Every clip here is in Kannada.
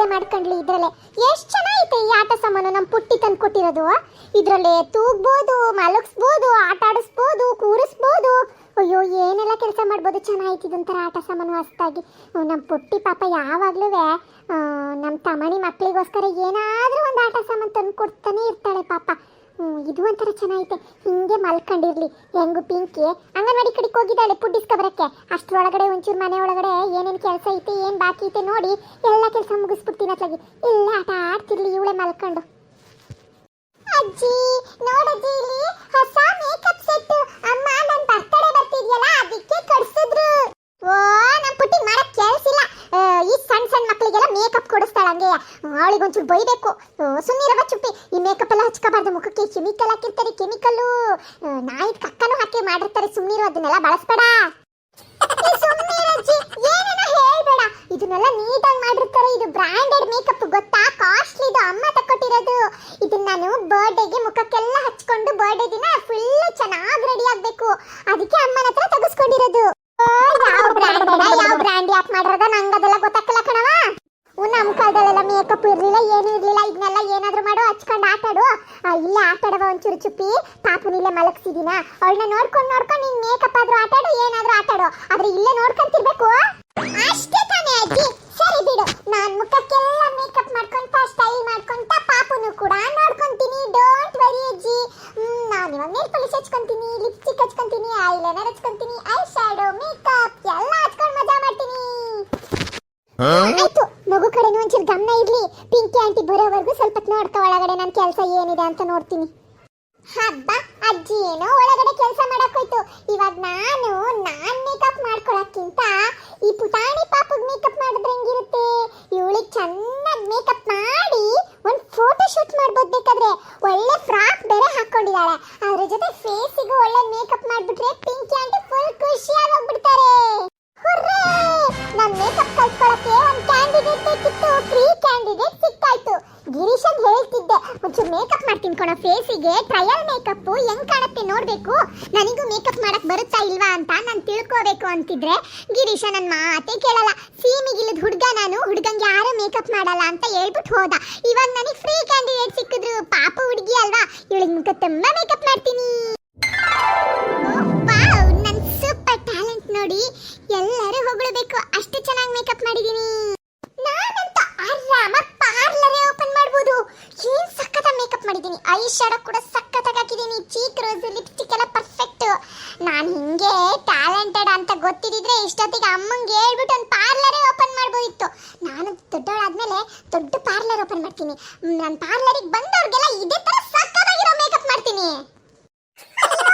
ನಿದ್ದೆ ಮಾಡ್ಕೊಂಡ್ಲಿ ಇದ್ರಲ್ಲೇ. ಎಷ್ಟು ಚೆನ್ನಾಗೈತೆ ಈ ಆಟ ಸಾಮಾನು ನಮ್ಮ ಪುಟ್ಟಿ ತಂದು ಕೊಟ್ಟಿರೋದು. ಇದ್ರಲ್ಲೇ ತೂಗ್ಬೋದು, ಮಲಗಿಸ್ಬೋದು, ಆಟ ಆಡಿಸ್ಬೋದು, ಕೂರಿಸ್ಬೋದು. ಅಯ್ಯೋ, ಏನೆಲ್ಲ ಕೆಲಸ ಮಾಡ್ಬೋದು. ಚೆನ್ನಾಗಿತ್ತು ಇದೊಂಥರ ಆಟ ಸಾಮಾನು ಹೊಸ್ದಾಗಿ ನಮ್ಮ ಪುಟ್ಟಿ ಪಾಪ ಯಾವಾಗಲೂ ನಮ್ಮ ತಮಣಿ ಮಕ್ಕಳಿಗೋಸ್ಕರ ಏನಾದರೂ ಒಂದು ಆಟ ಸಾಮಾನು ತಂದು ಕೊಡ್ತಾನೆ ಇರ್ತಾಳೆ ಪಾಪ. ಇದು ಒಂಥರ ಚೆನ್ನಾಗೈತೆ. ಹಿಂಗೆ ಮಲ್ಕೊಂಡಿರ್ಲಿ. ಹೆಂಗು ಪಿಂಕಿ? ಅಂಗನವಾಡಿ ಕಡೆಗೆ ಹೋಗಿದ್ದಾಳೆ ಫುಡ್ ಬರಕ್ಕೆ ಅಷ್ಟರೊಳಗಡೆ ಒಂಚೂರು ಮನೆ ಒಳಗಡೆ ಏನೇನು ಕೆಲಸ ಐತೆ, ಏನು ಬಾಕಿ ಐತೆ ನೋಡಿ ಎಲ್ಲ ಕೆಲಸ ಮುಗಿಸ್ಬಿಡ್ತೀನಿ ಅತ್ಲಾಗಿ. ಇಲ್ಲ ಆಟ ಆಡ್ತಿರ್ಲಿ ಇವಳೆ ಮಲ್ಕೊಂಡು. ಅಜ್ಜಿ, ನೋಡಜ್ಜಿ, ಇಲ್ಲಿ ಹೊಸ ಮೇಕಪ್ ಸೆಟ್ ಅಮ್ಮ ನನ್ನ ಬರ್ತಡೇ ಬರ್ತಿದ್ಯಲ್ಲ, ಅದಕ್ಕೆ ಕಳ್ಸಿದ್ರು ಓ ನಮ್ಮ ಪುಟ್ಟಿ ಮಾಡಕ್ ಕೆಲ್ಸಿಲ್ಲ ಆ, ಈ ಸಣ್ಣ ಸಣ್ಣ ಮಕ್ಕಳಿಗೆಲ್ಲ ಮೇಕಪ್ ಕೊಡಿಸ್ತಾಳ ಹಂಗೆ ಅವಳಿಗೊಂಚೂರು ಬೈಬೇಕು. ಸುಮ್ಮನಿರವ ಚುಪ್ಪಿ. ಈ ಮೇಕಪ್ ಎಲ್ಲ ಹಚ್ಕೋಬಾರ್ದು ಮುಖಕ್ಕೆ. ಕೆಮಿಕಲ್ ಹಾಕಿರ್ತಾರೆ ಕೆಮಿಕಲ್ಲು ನಾಯಿ ಕಕ್ಕನು ಹಾಕಿ ಮಾಡಿರ್ತಾರೆ ಸುಮ್ಮನಿರು ಅದನ್ನೆಲ್ಲ ಬಳಸ್ಬೇಡ. ಇದನ್ನೆಲ್ಲ ನೀಟಾಗಿ ಮಾಡಿರ್ತಾರೆ, ಇದು ಬ್ರಾಂಡೆಡ್ ಮೇಕಪ್ ಗೊತ್ತಾ? ಕಾಸ್ಟ್ಲಿ ಇದು ಅಮ್ಮ ತಕೊಟ್ಟಿರೋದು ಇದನ್ನ ನಾನು ಬರ್ಡೇಗೆ ಮುಖಕ್ಕೆಲ್ಲ ಹಚ್ಕೊಂಡು ಬರ್ಡೇ ದಿನ ಫುಲ್ ಚೆನ್ನಾಗಿ ರೆಡಿ ಆಗ್ಬೇಕು. ಅದಕ್ಕೆ ಅಮ್ಮನ ಹತ್ರ ತೆಗೆಸ್ಕೊಂಡಿರೋದು ಯಾವ ಬ್ರ್ಯಾಂಡ್ ಯಾವ ಬ್ರಾಂಡ್ ಯಾಕೆ ಮಾಡಿರೋದ? ನಂಗೆ ಕಾಲದಲ್ಲೆಲ್ಲ ಇರಲಿಲ್ಲ ಏನೂ ಇರಲಿಲ್ಲ. ಇದನ್ನೆಲ್ಲ ಏನಾದರೂ ಮಾಡು ಹಚ್ಕೊಂಡು ಆಟಾಡು. ಇಲ್ಲೇ ಆಟಾಡವ ಒಂಚೂರು ಚುಪ್ಪಿ. ಪಾಪನ ಇಲ್ಲೇ ಮಲಗಿಸಿದೀನ. ಅವಳನ್ನ ನೋಡ್ಕೊಂಡು ನೋಡ್ಕೊಂಡು ನೀನ್ ಮೇಕಪ್ ಆದ್ರೂ ಆಟಾಡು ಏನಾದರೂ ಆಟಾಡು. ಆದ್ರೆ ಇಲ್ಲೇ ನೋಡ್ಕೊಂತಿರ್ಬೇಕು. ಅಷ್ಟೇ ತಾನೇ ಅಜ್ಜಿ. ಸರಿ ಬಿಡು. ನಾನ್ ಮುಖಕ್ಕೆಲ್ಲ ಮೇಕಪ್ ಮಾಡ್ಕೊಂತ ಸ್ಟೈಲ್ ಮಾಡ್ಕೊಂತ ಪಾಪನು ಕೂಡ ನೋಡ್ಕೊಂತೀನಿ. ಡೋಂಟ್ ವರಿ ಅಜ್ಜಿ. ನಾನು ಇವಾಗ ನೇಲ್ ಪಾಲಿಶ್ ಹಚ್ಕೊಂತೀನಿ ಲಿಪ್ಸ್ಟಿಕ್ ಹಚ್ಕೊಂತೀನಿ ಐಲೈನರ್ ಹಚ್ಕೊಂತೀನಿ ಐ ಶ್ಯಾಡೋ ಮೇಕಪ್ ಎಲ್ಲ ಹಚ್ಕೊಂಡು ಮಜಾ ಮಾಡ್ತೀನಿ. ಆಯ್ತು. ಮಗು ಕಡೆ ಒಂಚೂರು ಗಮನ ಇರ್ಲಿ. ಪಿಂಕಿ ಆಂಟಿ ಬರೋವರೆಗೂ ಸ್ವಲ್ಪ ನೋಡ್ಕೊ, ಒಳಗಡೆ ನನ್ನ ಕೆಲಸ ಏನಿದೆ ಅಂತ ನೋಡ್ತೀನಿ. ಹಬ್ಬ, ಅಜ್ಜಿ ಏನೋ ಒಳಗಡೆ ಕೆಲಸ ಮಾಡಕ್ಕೋಯ್ತು. ಇವಾಗ ನಾನು, ನಾನ್ ಮೇಕಪ್ ಮಾಡ್ಕೊಳಕ್ಕಿಂತ ಈ ಪುಟಾಣಿ ಪಾಪಗ್ ಮೇಕಪ್ ಮಾಡಿದ್ರೆ ಹೆಂಗಿರುತ್ತೆ? ಇವಳಿಗೆ ಚೆನ್ನಾಗಿ ಮೇಕಪ್ ಮಾಡಿ ಒಂದು ಫೋಟೋ ಶೂಟ್ ಮಾಡ್ಬೋದು ಬೇಕಾದ್ರೆ. ಒಳ್ಳೆ ಫ್ರಾಕ್ ಬೇರೆ ಹಾಕೊಂಡಿದ್ದಾಳೆ. ಅದ್ರ ಜೊತೆ ಫೇಸಿಗೂ ಒಳ್ಳೆ ಮೇಕಪ್ ಮೇಕಪ್ ಮಾಡ್ತೀನಿ ಕಣೋ, ಫೇಸಿಗೆ ಟ್ರಯಲ್ ಮೇಕಪ್ ಹೆಂಗ್ ಕಾಣುತ್ತೆ ನೋಡ್ಬೇಕು. ನನಗೂ ಮೇಕಪ್ ಮಾಡಕ್ ಬರುತ್ತಾ ಇಲ್ವಾ ಅಂತ ನಾನು ತಿಳ್ಕೋಬೇಕು ಅಂತಿದ್ರೆ, ಗಿರೀಶ ನನ್ನ ಮಾತೇ ಕೇಳಲ್ಲ. ಸೀಮಿಗಿಲ್ಲದ ಹುಡ್ಗ ನಾನು, ಹುಡ್ಗಂಗೆ ಯಾರು ಮೇಕಪ್ ಮಾಡಲ್ಲ ಅಂತ ಹೇಳ್ಬಿಟ್ಟು ಹೋದ. ಇವಾಗ ನನಗೆ ಫ್ರೀ ಕ್ಯಾಂಡಿಡೇಟ್ ಸಿಕ್ಕಿದ್ರು, ಪಾಪ ಹುಡುಗಿ ಅಲ್ವಾ? ಇವಳಿಗೆ ಮುಖ ತುಂಬಾ ಐ ಶ್ಯಾಡೋ ಕೂಡ ಸಖತ್ತಾಗಿ ಹಾಕಿದೀನಿ ಚೀಕ್ ರೋಸ್ ಲಿಪ್ಸ್ಟಿಕ್ ಎಲ್ಲ ಪರ್ಫೆಕ್ಟ್ ನಾನು ಹಿಂಗೆ ಟ್ಯಾಲೆಂಟೆಡ್ ಅಂತ ಗೊತ್ತಿದ್ರೆ ಇಷ್ಟೊತ್ತಿಗೆ ಅಮ್ಮಂಗೆ ಹೇಳ್ಬಿಟ್ಟು ಒಂದು ಪಾರ್ಲರೇ ಓಪನ್ ಮಾಡ್ಬೋದಿತ್ತು. ನಾನು ದೊಡ್ಡವಳಾದ್ಮೇಲೆ ದೊಡ್ಡ ಪಾರ್ಲರ್ ಓಪನ್ ಮಾಡ್ತೀನಿ. ನನ್ನ ಪಾರ್ಲರಿಗೆ ಬಂದವ್ರಿಗೆಲ್ಲ ಇದೇ ತರ ಸಖತ್ತಾಗಿರೋ ಮೇಕಪ್ ಮಾಡ್ತೀನಿ.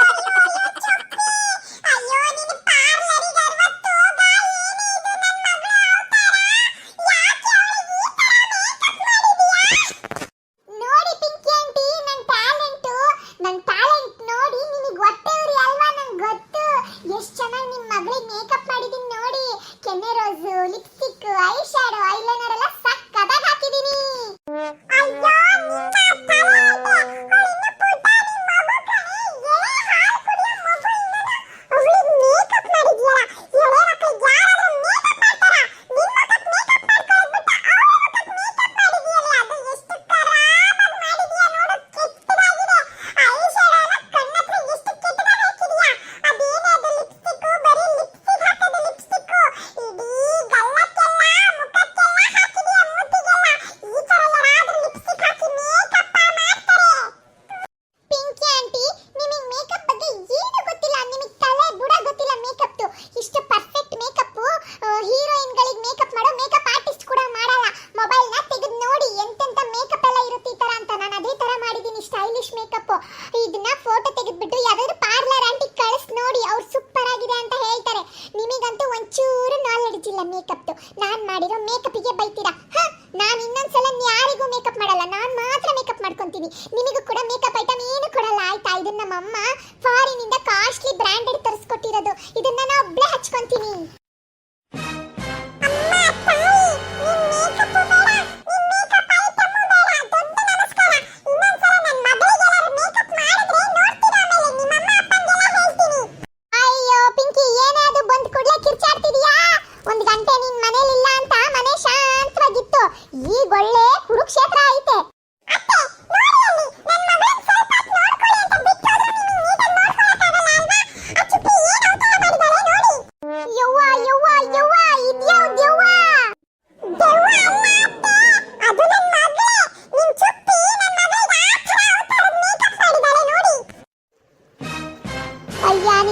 ನಾಲೆಡ್ಜ್ ಮೇಕಪ್ದು. ನಾನು ಮಾಡಿರೋ ಮೇಕಪ್ಗೆ ಬೈತೀರಾ? ಹ? ನಾನು ಇನ್ನೊಂದ್ಸಲ ಯಾರಿಗೂ ಮೇಕಪ್ ಮಾಡಲ್ಲ. ನಾನು ಮಾತ್ರ ಮೇಕಪ್ ಮಾಡ್ಕೊಂತೀನಿ. ನಿಮಗೂ ಕೂಡ ಮೇಕಪ್ ಐಟಮ್ ಏನು ಕೊಡಲ್ಲ, ಆಯ್ತಾ? ಇದನ್ನ ನಮ್ಮಮ್ಮ ಫಾರಿನ್ ಇಂದ ಕಾಸ್ಟ್ಲಿ ಬ್ರಾಂಡೆಡ್ ತರಿಸ್ಕೊಟ್ಟಿರೋದು. ಇದನ್ನ ನಾನು ಒಬ್ಬಳೇ ಹಚ್ಕೊಂತೀನಿ.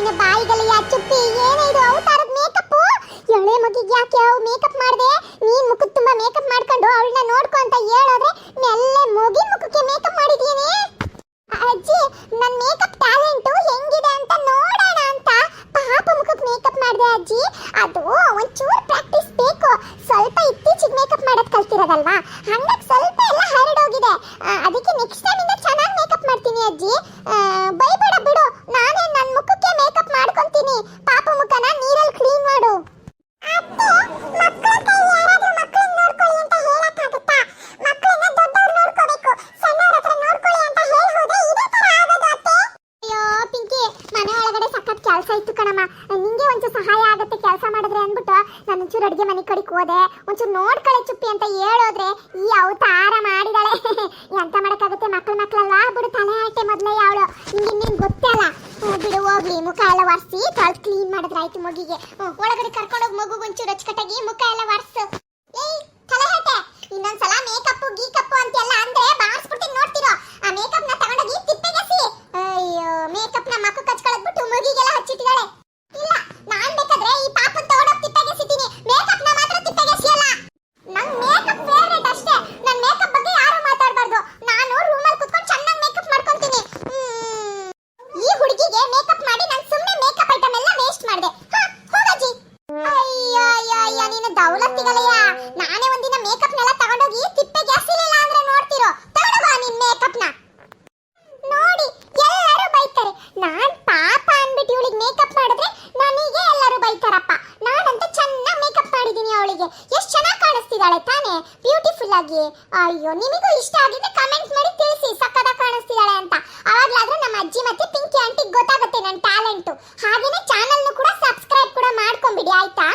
ನಿನ್ನ ಬಾಯಿಗಲ್ಲ ಅಚ್ಚುತ್ತಿ ಏನಿದು? ಅವತಾರದ ಮೇಕಪ್ ಎಳೆ ಮಗಿಗೆ ಯಾಕೆ ಮೇಕಪ್ ಮಾಡಿದೆ? ನೀನ್ ಮುಖದ ತುಂಬಾ ಮೇಕಪ್ ಮಾಡ್ಕೊಂಡು ಅವಳನ್ನ ನೋಡ್ಕೊ ಅಂತ ಹೇಳೋದ್ರೆ ಮೆಲ್ಲೆ ಮುಗಿ ಮುಖಕ್ಕೆ ಮೇಕಪ್ ಮಾಡಿದೀನಿ. ಅಜ್ಜಿ ನನ್ನ ಮೇಕಪ್ ಟ್ಯಾಲೆಂಟ್ ಹೆಂಗಿದೆ ಅಂತ ನೋಡೋಣ ಅಂತ. ಪಾಪ ಮುಖಕ್ಕೆ ಮೇಕಪ್ ಮಾಡಿದೆ ಅಜ್ಜಿ. ಅದು ಒಂಚೂರು ಪ್ರಾಕ್ಟೀಸ್ ಬೇಕು. ಸ್ವಲ್ಪ ಇತ್ತೀಚೆಗೆ ಮೇಕಪ್ ಮಾಡೋದು ಕಲ್ತಿರೋದಲ್ವಾ? ಹಂಗಾಗಿ ಸ್ವಲ್ಪ ಎಲ್ಲ ಹರಡೋಗಿದೆ. ಅದಕ್ಕೆ ನೆಕ್ಸ್ಟ್ ಟೈಮ್ ಇಂದ ಚೆನ್ನಾಗಿ ಮೇಕಪ್ ಮಾಡ್ತೀನಿ ಅಜ್ಜಿ. ಬೈಬೇಡ ಬಿಡು. ಮುಖಕ್ಕೆ ಮೇಕಪ್ ಮಾಡ್ಕೊಂತೀನಿ. ಪಾಪ ಮುಖನ ನೀರಲ್ಲಿ ಕ್ಲೀನ್ ಮಾಡು. ಅಯ್ಯೋ, ಪಿಂಕಿ, ಮನೆ ಒಳಗಡೆ ಸಖತ್ ಕೆಲಸ ಇತ್ತು ಕಣಮ್ಮ. ನಿಂಗೆ ಒಂಚೂರು ಸಹಾಯ ಆಗುತ್ತೆ ಕೆಲಸ ಮಾಡಿದ್ರೆ ಅಂದ್ಬಿಟ್ಟು ನಾನು ಒಂಚೂರು ಅಡುಗೆ ಮನೆ ಕಡೆಗೆ ಹೋದೆ. ಒಂಚೂರು ನೋಡ್ಕೊಳ್ಳೆ ಚುಪ್ಪಿ ಅಂತ ಹೇಳೋದ್ರೆ ಈ ಅವತಾರ ಮಾಡಿದಾಳೆ. ಎಂತ ಮಾಡಕ್ಕಾಗುತ್ತೆ ಮಕ್ಳು ಮಕ್ಳಲ್ವಾ ಬಿಡು ತಲೆ ಆಟೆ ಮೊದಲೇ ಅವಳು ನಿಂಗೆ ಇನ್ನೇನು ಗೊತ್ತೇ ಅಲ್ಲ ಹ್ಮ್, ಬಿಡು ಹೋಗ್ಲಿ ಮುಖ ಎಲ್ಲ ಒರೆಸಿ ತೊಳೆದು ಕ್ಲೀನ್ ಮಾಡಿದ್ರೆ ಆಯ್ತು ಮಗಿಗೆ ಒಳಗಡೆ ಕರ್ಕೊಂಡೋಗಿ ಮಗು ಒಂಚೂರು ಅಚ್ಚುಕಟ್ಟಾಗಿ ಮುಖ ಎಲ್ಲ ಒರೆಸು. ಬ್ಯೂಟಿಫುಲ್ ಆಗಿ. ಅಯ್ಯೋ, ನಿಮಗೂ ಇಷ್ಟ ಆಗಿದೆ ಕಮೆಂಟ್ ಮಾಡಿ ತಿಳಿಸಿ. ಸಕ್ಕದ ಕಾಣಿಸ್ತಿದ್ದಾಳೆ ಅಂತ. ಅವಾಗ್ಲಾದ್ರೆ ನಮ್ಮ ಅಜ್ಜಿ ಮತ್ತೆ ಪಿಂಕಿ ಆಂಟಿಗೆ ಗೊತ್ತಾಗುತ್ತೆ ನನ್ನ ಟ್ಯಾಲೆಂಟು ಹಾಗೇನೆ ಚಾನಲ್ನು ಕೂಡ ಸಬ್ಸ್ಕ್ರೈಬ್ ಕೂಡ ಮಾಡ್ಕೊಂಬಿಡಿ, ಆಯ್ತಾ?